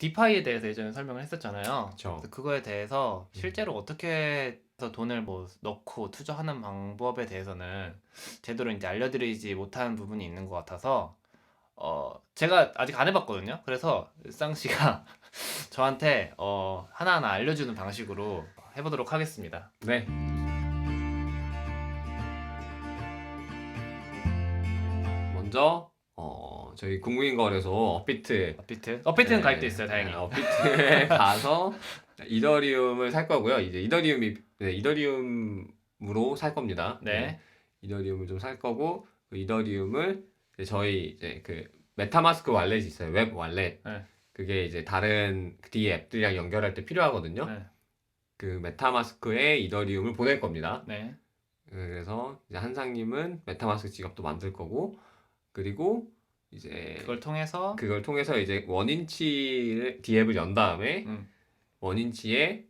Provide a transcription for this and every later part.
디파이에 대해서 예전에 설명을 했었잖아요. 그쵸. 그거에 대해서 음. 실제로 어떻게 해서 돈을 뭐 넣고 투자하는 방법에 대해서는 제대로 이제 알려드리지 못하는 부분이 있는 것 같아서 어 제가 아직 안 해봤거든요. 그래서 쌍 씨가 저한테 어 하나하나 알려주는 방식으로 해보도록 하겠습니다. 네. 먼저 어, 저희 국무인 거래소 업비트 업비트 업비트는 네, 가입돼 있어요, 다행히. 네, 업비트에 가서 이더리움을 살 거고요. 이제 이더리움이 네, 이더리움으로 살 겁니다. 네. 이더리움을 좀 살 거고 그 이더리움을 이제 저희 이제 그 메타마스크 wallet이 있어요. 웹 wallet. 네. 그게 이제 다른 D 앱들이랑 연결할 때 필요하거든요. 네. 그 메타마스크에 이더리움을 보낼 겁니다. 네. 그래서 이제 한상님은 메타마스크 지갑도 만들 거고 그리고 이제 그걸 통해서 그걸 통해서 이제 원인치 디앱을 연 다음에 음. 원인치에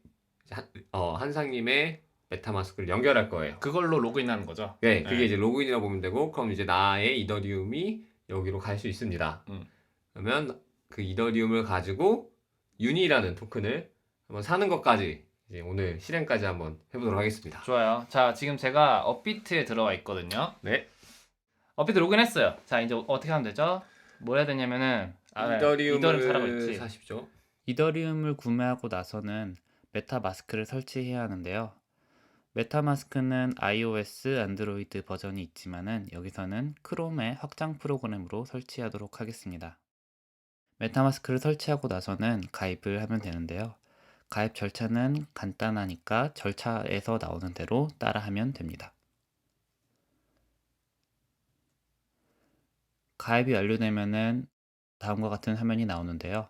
한, 어, 한상님의 메타마스크를 연결할 거예요. 그걸로 로그인하는 거죠. 네, 그게 네. 이제 로그인이라고 보면 되고 그럼 이제 나의 이더리움이 여기로 갈 수 있습니다. 음. 그러면 그 이더리움을 가지고 유니라는 토큰을 한번 사는 것까지 이제 오늘 실행까지 한번 해보도록 하겠습니다. 좋아요. 자, 지금 제가 업비트에 들어와 있거든요. 네. 업비트 로그인했어요. 자, 이제 어떻게 하면 되죠? 뭐 해야 되냐면은 아, 네. 이더리움 사라고 이더리움을 했지. 사십시오. 이더리움을 구매하고 나서는 메타마스크를 설치해야 하는데요. 메타마스크는 iOS, 안드로이드 버전이 있지만은 여기서는 크롬의 확장 프로그램으로 설치하도록 하겠습니다. 메타마스크를 설치하고 나서는 가입을 하면 되는데요. 가입 절차는 간단하니까 절차에서 나오는 대로 따라하면 됩니다. 가입이 완료되면은 다음과 같은 화면이 나오는데요.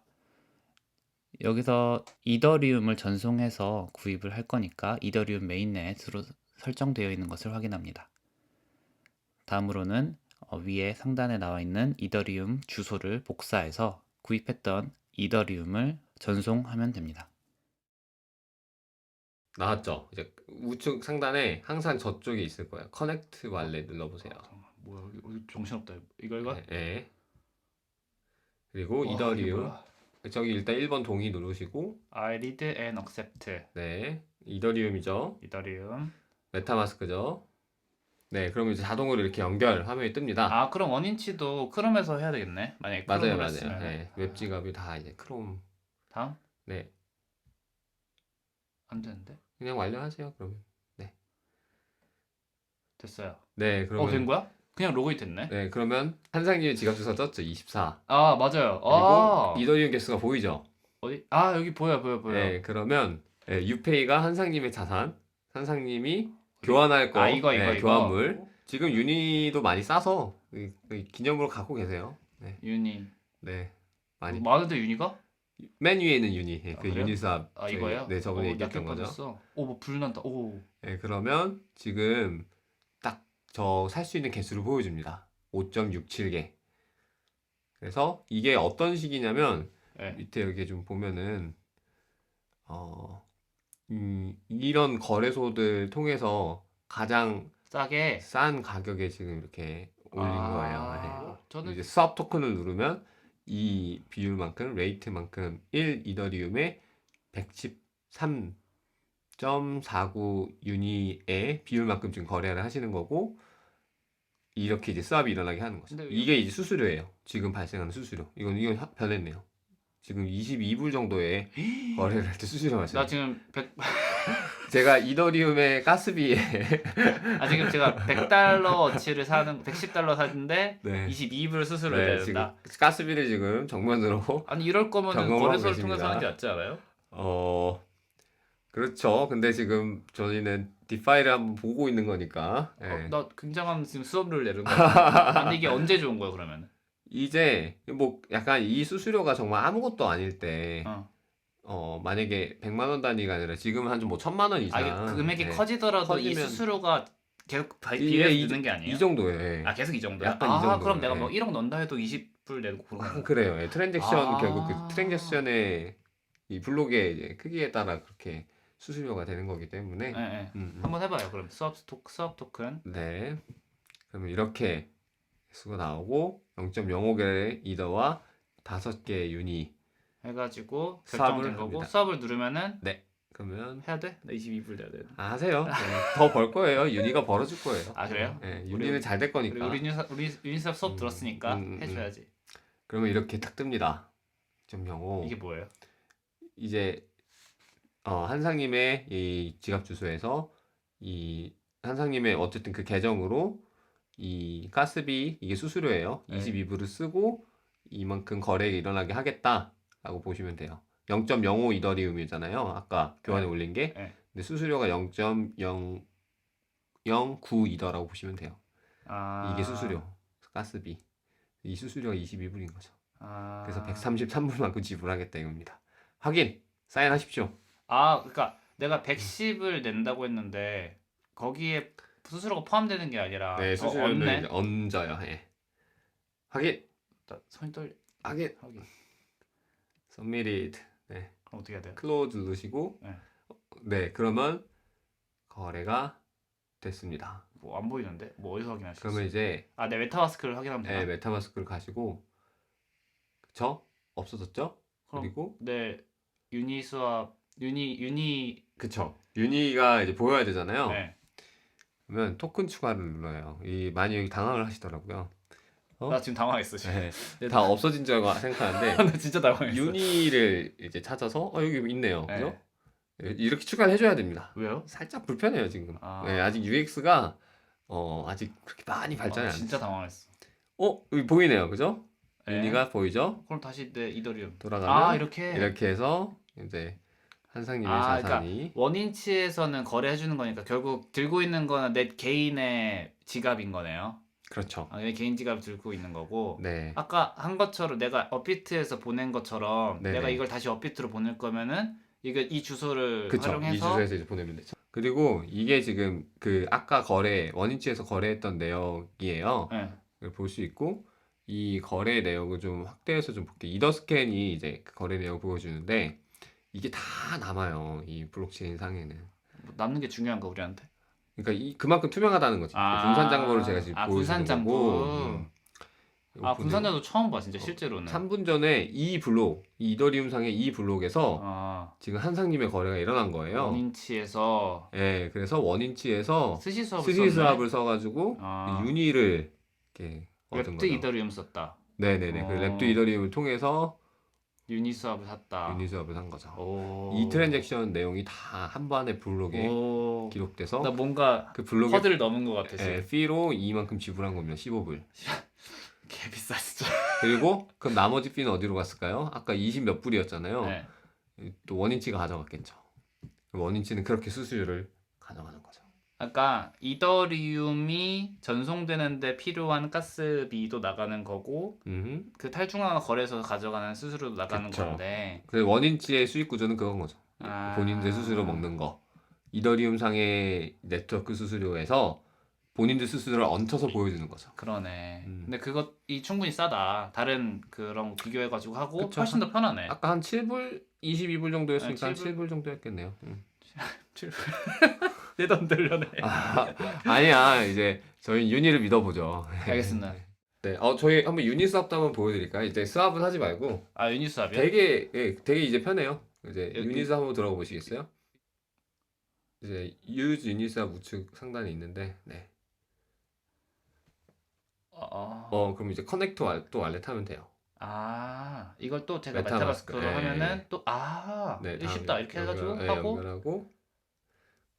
여기서 이더리움을 전송해서 구입을 할 거니까 이더리움 메인넷으로 설정되어 있는 것을 확인합니다. 다음으로는 어, 위에 상단에 나와 있는 이더리움 주소를 복사해서 구입했던 이더리움을 전송하면 됩니다. 나왔죠? 이제 우측 상단에 항상 저쪽에 있을 거예요. 커넥트 wallet 눌러보세요. 뭐야? 여기, 정신없다. 이거 이거. 네, 네. 그리고 와, 이게 이더리움 뭐야? 저기 일단 1번 동의 누르시고 I read and accept. 네 이더리움이죠. 이더리움. 메타마스크죠. 네, 그러면 이제 자동으로 이렇게 연결 화면이 뜹니다. 아, 그럼 원인치도 크롬에서 해야 되겠네. 만약에 맞아요, 크롬으로 맞아요. 했으면. 네, 웹 지갑이 다 이제 크롬. 다음 네, 안 되는데. 그냥 완료하세요. 그러면. 됐어요. 네, 그러면. 어, 된 거야? 그냥 로그인 됐네. 네, 그러면 한상님의 지갑 주소 떴죠. 24. 아, 맞아요. 그리고 아. 이더리움 개수가 보이죠. 어디? 아, 여기 보여 보여 보여. 네, 그러면 네, 유페이가 한상님의 자산, 한상님이 교환할 거, 아, 이거 이거 네, 이거. 교환물. 지금 유니도 많이 싸서 이- 이 기념으로 갖고 계세요. 네, 유니. 네, 많이. 많은데 유니가? 맨 위에 있는 유니, 네, 아, 그 그래요? 유니스합. 아, 저희- 이거예요? 네, 저번에 어, 얘기했던 몇 거죠. 오, 뭐 불난다. 오. 네, 그러면 지금 딱 저 살 수 있는 개수를 보여줍니다. 5.67개. 그래서 이게 어떤 식이냐면 네. 밑에 여기 좀 보면은 어 음, 이런 거래소들 통해서 가장 싸게 싼 가격에 지금 이렇게 올린 아, 거예요. 네. 저는 이제 수압 토큰을 누르면 이 비율만큼 레이트만큼 1 이더리움에 113.49 유니의 비율만큼 지금 거래를 하시는 거고 이렇게 이제 수압이 일어나게 하는 거죠. 근데 이게 이제 수수료예요. 지금 발생하는 수수료. 이건 이건 하- 변했네요. 지금 22불 정도의 거래를 할 때 수수료 나 맞아요. 지금 100 제가 이더리움의 가스비에 아 지금 제가 100달러어치를 사는 110달러 사는데 네. 22불 수수료 네, 지금 된다. 가스비를 지금 정면으로 아니 이럴 거면 경험하고 거래소를 계십니다. 통해서 하는 게 낫지 않아요? 어, 그렇죠. 근데 지금 저희는 디파이를 한번 보고 있는 거니까. 예. 어, 나 굉장한 지금 수업료를 내는 거야. 근데 이게 언제 좋은 거야 그러면? 이제 뭐 약간 이 수수료가 정말 아무것도 아닐 때, 어. 어, 만약에 100만 원 단위가 아니라 지금은 한좀뭐 천만 원아 이상. 이게 금액이 예. 커지더라도 이 커지면- 수수료가 계속 바- 이게 비례해서 이- 드는 게 아니에요? 이 정도에. 아 계속 이 정도야? 약간 이 아 정도예요. 그럼 내가 뭐 네. 1억 넣는다 해도 20불 내고 그런 약간 거. 그래요. 예. 트랜잭션 아. 결국 그 트랜잭션의 이 블록의 이제 크기에 따라 그렇게 수수료가 되는 거기 때문에. 예, 예. 음, 음. 한번 해봐요. 그럼 수업 토 수업 토큰. 네. 그러면 이렇게 수가 나오고 0.05개의 이더와 5개의 유니 해가지고 결정된 거고 합니다. 수압을 누르면은 그러면 해야 돼? 나 22불 내야 돼. 아, 하세요. 더벌 거예요. 윤희가 벌어줄 거예요. 아 그래요? 예, 우리- 윤희는 잘 될 거니까. 우리 유니사 우리 유니사 수업 음, 들었으니까 음, 음, 해줘야지. 그러면 이렇게 딱 뜹니다. 점 영어. 이게 뭐예요? 이제 어, 한상님의 이 지갑 주소에서 이 한상님의 어쨌든 그 계정으로 이 가스비 이게 수수료예요. 네. 22불을 쓰고 이만큼 거래가 일어나게 하겠다라고 보시면 돼요. 0.05 이더리움이잖아요. 아까 교환에 네. 올린 게. 네. 근데 수수료가 0.009 이더라고 보시면 돼요. 아 이게 수수료. 가스비. 이 수수료가 22불인 거죠. 아 그래서 133불만큼 지불하겠다 이겁니다. 확인. 사인하십시오. 아 그러니까 내가 110을 낸다고 했는데 거기에 수수료가 포함되는 게 아니라 네, 어, 수수료는 없네. 이제 얹어요. 예. 확인. 나 손이 떨려. 확인. 하긴. submitted. 네. 그럼 어떻게 해야 돼요? close 누르시고 네. 네, 그러면 거래가 됐습니다. 뭐 안 보이는데? 뭐 어디서 확인할 수 그러면 있어? 이제 아, 내 메타마스크를 확인하면 되나? 네, 메타마스크를 가시고 그쵸? 없어졌죠? 그럼 그리고 내 유니 수압 유니 유니 그쵸. 유니가 이제 보여야 되잖아요. 네. 그러면 토큰 추가를 눌러요. 이 많이 여기 당황을 하시더라고요. 어? 나 지금 당황했어 지금. 네, 다 없어진 줄 알고 생각하는데 나 진짜 당황했어. 유니를 이제 찾아서 어 여기 있네요. 네. 그죠? 이렇게 추가를 해줘야 됩니다. 왜요? 살짝 불편해요 지금. 아. 네, 아직 UX가 어 아직 그렇게 많이 발전이 아, 안 진짜 당황했어. 어 여기 보이네요, 그죠? 네. 유니가 보이죠? 그럼 다시 내 이더리움. 돌아가면 아 이렇게. 이렇게 해서 이제 한상님의 아, 자산이 원인치에서는 거래해 주는 거니까 결국 들고 있는 거는 내 개인의 지갑인 거네요. 그렇죠. 아, 내 개인 지갑을 들고 있는 거고. 네, 아까 한 것처럼 내가 업비트에서 보낸 것처럼 네네. 내가 이걸 다시 업비트로 보낼 거면은 이거 이 주소를 그쵸. 이 활용해서 주소에서 이제 보내면 되죠. 그리고 이게 지금 그 아까 거래 원인치에서 거래했던 내역이에요. 네. 볼 수 있고 이 거래 내역을 좀 확대해서 좀 볼게요. 이더 스캔이 이제 그 거래 내역을 보여주는데 이게 다 남아요. 이 블록체인 상에는. 뭐 남는 게 중요한가 우리한테? 그러니까 이 그만큼 투명하다는 거지. 아. 분산 잔고를 제가 지금 아, 보여주는 분산 거고. 잔고. 음. 아요 분은 분산자도 처음 봐 진짜 어, 실제로는. 3분 전에 이 블록, 이 이더리움 상의 이 블록에서 아 지금 한상님의 거래가 일어난 거예요. 원인치에서 예, 그래서 원인치에서 스시 수압을 스시 썼네. 수압을 써가지고 아. 유니를 이렇게 얻은 랩도 거죠. 이더리움 썼다. 네네네. 그 어. 랩도 이더리움을 통해서 유니 수압을 샀다. 유니 수압을 산 거죠. 오. 이 트랜잭션 내용이 다 한 번의 블록에 오. 기록돼서 나 뭔가 그 블록에 허들을 넘은 것 같아 지금. 예, 피로 이만큼 지불한 겁니다. 15불. 개 진짜. 그리고 그럼 나머지 피는 어디로 갔을까요? 아까 20 몇 불이었잖아요. 네. 또 원인치가 가져갔겠죠. 원인치는 그렇게 수수료를 가져가는 거죠. 아까 이더리움이 전송되는데 필요한 가스비도 나가는 거고 음. 그 탈중앙화 거래소 가져가는 수수료도 나가는 그쵸. 건데 그 원인치의 수익 구조는 그건 거죠. 아. 본인들 수수료 먹는 거. 이더리움 상의 네트워크 수수료에서 본인들 수수료를 얹혀서 보여주는 거죠. 그러네. 음. 근데 그것 이 충분히 싸다. 다른 그런 거 비교해 가지고 하고 그쵸. 훨씬 더 편하네. 아까 한 7불, 22불 정도였으니까 아, 한 7불? 7불 정도였겠네요. 음. 내돈 들려네. 아, 아니야. 이제 저희 윤희를 믿어보죠. 알겠습니다. 네, 어 저희 한번 유니 수압도 한번 보여드릴까요? 이제 수압은 하지 말고 아 유니 수압이요? 되게 예, 되게 이제 편해요. 이제 여기- 유니 수압 한번 들어가 보시겠어요? 이제 use 유니 수압 우측 상단에 있는데, 네. 어, 어 그럼 이제 커넥트 왈, 또 왈렛 하면 돼요. 아 이걸 또 제가 메타마스크. 메타마스크로 예, 하면은 예. 또아 네, 이거 다음 쉽다 이렇게 해가지고 연결- 예, 하고 연결하고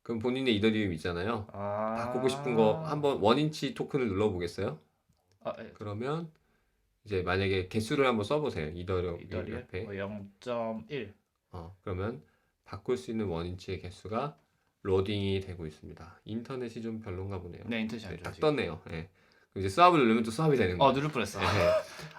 그럼 본인의 이더리움 있잖아요. 아 바꾸고 싶은 거 한번 원인치 토큰을 눌러보겠어요? 아, 예. 그러면 이제 만약에 개수를 한번 써보세요. 이더리움 이더리움 옆에. 어, 0.1 어, 그러면 바꿀 수 있는 원인치의 개수가 로딩이 되고 있습니다. 인터넷이 좀 별론가 보네요. 네 인터넷이 네, 안딱 좋아지 떴네요. 예. 그럼 이제 수압을 누르면 또 수압이 되는 어 거예요. 누를 뻔했어 예,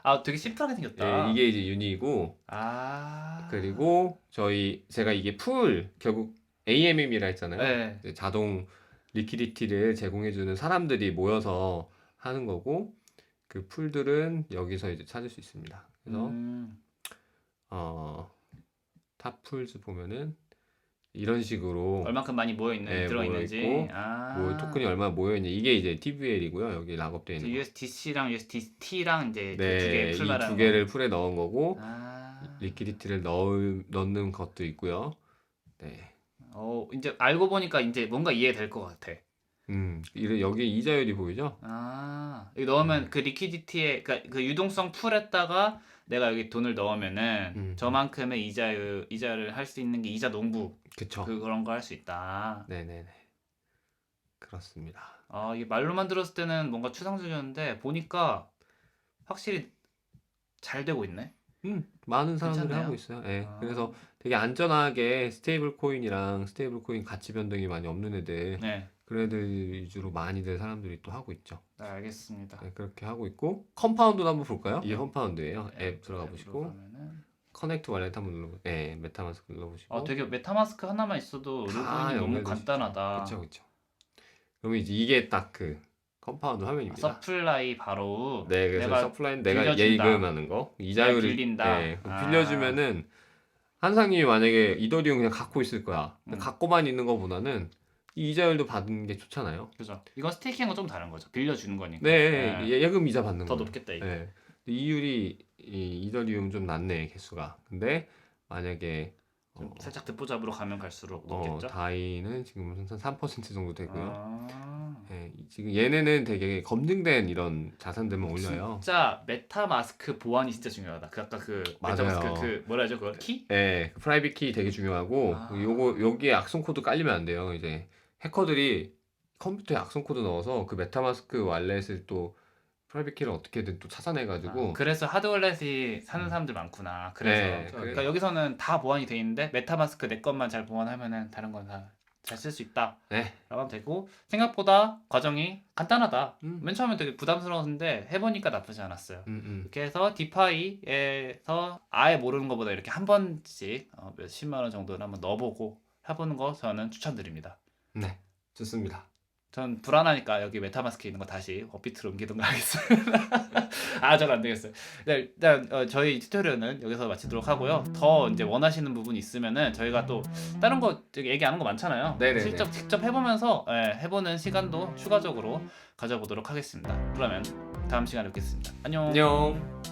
아 되게 심플하게 생겼다 예, 이게 이제 유니이고 아 그리고 저희 제가 이게 풀 결국 AMM이라 했잖아요. 네. 자동 리퀴디티를 제공해주는 사람들이 모여서 하는 거고 그 풀들은 여기서 이제 찾을 수 있습니다. 그래서 음, 어, 탑풀즈 보면은 이런 식으로 얼만큼 많이 모여 있는 네, 들어 있는지 아 뭐 토큰이 얼마나 모여 있냐 이게 이제 TVL이고요. 여기 락업되어 있는 거. USDC랑 USDT랑 이제 네, 두개 이풀 말하는 두 개를 풀에 넣은 거고 거. 아 리퀴디티를 넣을, 넣는 것도 있고요. 네. 어 이제 알고 보니까 이제 뭔가 이해될 것 같아. 음, 이래 여기 이자율이 보이죠? 아 여기 넣으면 음. 그 리퀴디티에 그러니까 그 유동성 풀에다가 내가 여기 돈을 넣으면은 음. 저만큼의 이자율 이자를 할 수 있는 게 이자 농부 그쵸. 그 그런 거 할 수 있다. 네네네. 그렇습니다. 아 이게 말로만 들었을 때는 뭔가 추상적이었는데 보니까 확실히 잘 되고 있네. 음, 많은 사람들이 괜찮네요. 하고 있어요. 예. 아. 그래서 되게 안전하게 스테이블 코인이랑 스테이블 코인 가치 변동이 많이 없는 애들, 네, 그런 애들 위주로 많이들 사람들이 또 하고 있죠. 네 알겠습니다. 네, 그렇게 하고 있고 컴파운드도 한번 볼까요? 이게 컴파운드예요. 네, 앱 들어가 보시고 가면은 커넥트 wallet 한번 눌러 네, 메타마스크 눌러 보시고 아 되게 메타마스크 하나만 있어도 다 로그인이 너무 연결될 수 있죠. 간단하다. 그쵸 그쵸. 그러면 이제 이게 딱 그 컴파운드 화면입니다. 서플라이 바로 네, 그래서 내가 서플라인 내가 빌려준다. 예금하는 거 이자율을 빌린다. 네, 아. 빌려주면은 한상님이 만약에 이더리움 그냥 갖고 있을 거야. 음. 갖고만 있는 거보다는 이 이자율도 받는 게 좋잖아요. 그죠. 이건 스테이킹은 좀 다른 거죠. 빌려주는 거니까. 네, 네. 예- 예금 이자 받는 더 거. 높겠다 이게. 네. 이율이 이 이더리움 좀 낮네 개수가. 근데 만약에 좀 어, 살짝 듣보잡으로 가면 갈수록 어, 높겠죠. 다이는 지금 한3% 정도 되고요. 아, 예, 지금 얘네는 되게 검증된 이런 자산들만 올려요. 진짜 메타마스크 보안이 진짜 중요하다. 그 아까 그 맞아요. 메타마스크 그 뭐라 하죠? 그거 키? 예, 그 프라이빗 키 되게 중요하고 아. 요거 여기에 악성 코드 깔리면 안 돼요. 이제 해커들이 컴퓨터에 악성 코드 넣어서 그 메타마스크 wallet을 또 프라이빗 키를 어떻게든 또 찾아내 가지고 아, 그래서 하드월렛이 사는 사람들 많구나. 그래서 네, 그러니까 그래- 여기서는 다 보안이 돼 있는데 메타마스크 내 것만 잘 보안하면은 다른 건 다 잘 쓸 수 있다. 네. 라고 하면 되고 생각보다 과정이 간단하다. 음. 맨 처음에 되게 부담스러웠는데 해보니까 나쁘지 않았어요. 음, 음. 이렇게 해서 디파이에서 아예 모르는 것보다 이렇게 한 번씩 어, 몇십만 원 정도는 한번 넣어보고 해보는 거 저는 추천드립니다. 네. 좋습니다. 전 불안하니까 여기 메타마스크 있는 거 다시 업비트로 옮기던가 하겠습니다. 아, 저는 안 되겠어요. 네, 일단 어, 저희 튜토리얼은 여기서 마치도록 하고요. 더 이제 원하시는 부분이 있으면은 저희가 또 다른 거 되게 얘기하는 거 많잖아요. 네네네. 직접 직접 해보면서 예, 해보는 시간도 추가적으로 가져보도록 하겠습니다. 그러면 다음 시간에 뵙겠습니다. 안녕. 안녕.